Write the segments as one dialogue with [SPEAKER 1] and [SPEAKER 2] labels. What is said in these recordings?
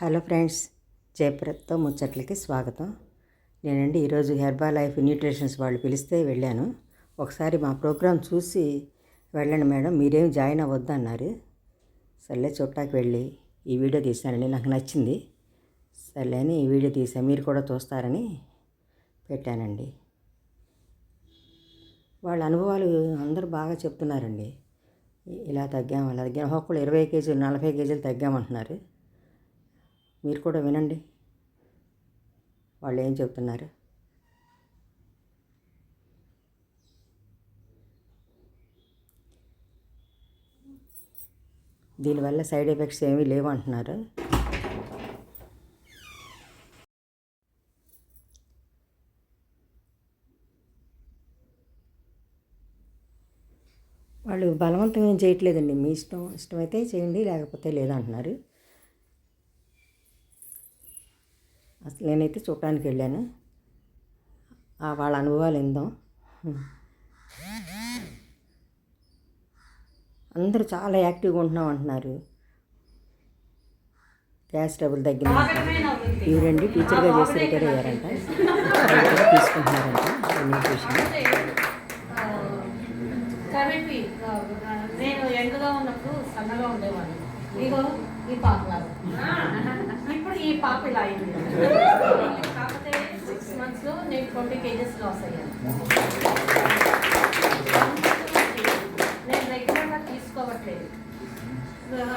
[SPEAKER 1] Hello friends జయప్రత్తో ముచ్చట్లకి స్వాగతం. నేనండి ఈరోజు హెర్బా లైఫ్ న్యూట్రిషన్స్ వాళ్ళు పిలిస్తే వెళ్ళాను. ఒకసారి మా ప్రోగ్రాం చూసి వెళ్ళండి మేడం మీరేం జాయిన్ అవ్వద్దు అన్నారు సర్లే చుట్టాకి వెళ్ళి ఈ వీడియో తీశానండి నాకు నచ్చింది. సర్లే అని ఈ వీడియో తీసాను మీరు కూడా చూస్తారని పెట్టానండి. వాళ్ళ అనుభవాలు అందరూ బాగా చెప్తున్నారండి. ఇలా తగ్గాం అలా తగ్గాం. ఒక్కొక్కరు ఇరవై కేజీలు నలభై కేజీలు తగ్గామంటున్నారు. మీరు కూడా వినండి. వాళ్ళు ఏం చెప్తున్నారు దీనివల్ల సైడ్ ఎఫెక్ట్స్ ఏమీ లేవు అంటున్నారు. వాళ్ళు బలవంతం ఏం చేయట్లేదండి. మీ ఇష్టం ఇష్టమైతే చేయండి లేకపోతే లేదంటున్నారు. అసలు నేనైతే చూడటానికి వెళ్ళాను. ఆ వాళ్ళ అనుభవాలు ఏందాం అందరూ చాలా యాక్టివ్గా ఉంటున్నాం అంటున్నారు. గ్యాస్ ట్రబుల్ తగ్గింది ఈవిడండి టీచర్గా చేసి రిటైర్ అయ్యారంట. తీసుకుంటున్నారంట.
[SPEAKER 2] నేను యంగ్గా ఉన్నప్పుడు సన్నగా ఉండేవాడిని. ఇగో ఈ ఈ పాప ఇలా అయింది కాకపోతే సిక్స్ మంత్స్లో నేను ట్వంటీ కేజెస్ లాస్ అయ్యాను. నేను రెగ్యులర్గా తీసుకోవట్లేదు.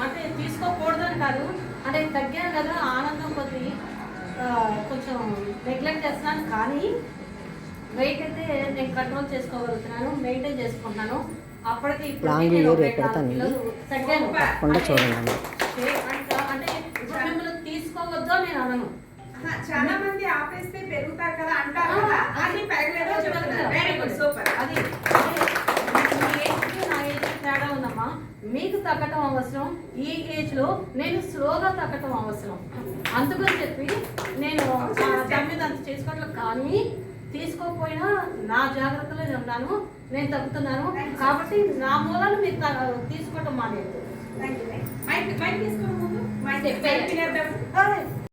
[SPEAKER 2] అంటే తీసుకోకూడదని కాదు అంటే తగ్గాను కదా ఆనందం కొద్దీ కొంచెం నెగ్లెక్ట్ చేస్తున్నాను. కానీ వెయిట్ అయితే నేను కంట్రోల్ చేసుకోగలుగుతున్నాను మెయింటైన్ చేసుకుంటున్నాను. అప్పటికి ఇప్పటికి తీసుకోవద్దో నేను అనను.
[SPEAKER 3] చాలా మంది ఆపేస్తే పెరుగుతారు కదా అంటారు కదా. అది పెరగలేదో చెప్తున్నారు. వెరీ గుడ్ సూపర్
[SPEAKER 2] అది తేడా ఉందమ్మా. మీకు తగ్గటం అవసరం ఈ ఏజ్లో నేను స్లోగా తగ్గటం అవసరం. అందుకని చెప్పి నేను తమ్మిది అంత చేసుకోవట్లేదు కానీ తీసుకోకపోయినా నా జాగ్రత్తలో నేను ఉన్నాను. నేను తగ్గుతున్నాను. కాబట్టి నా మూలాలు మీరు తీసుకోవటం మానేది
[SPEAKER 3] మైక్ మైక్ ముందు.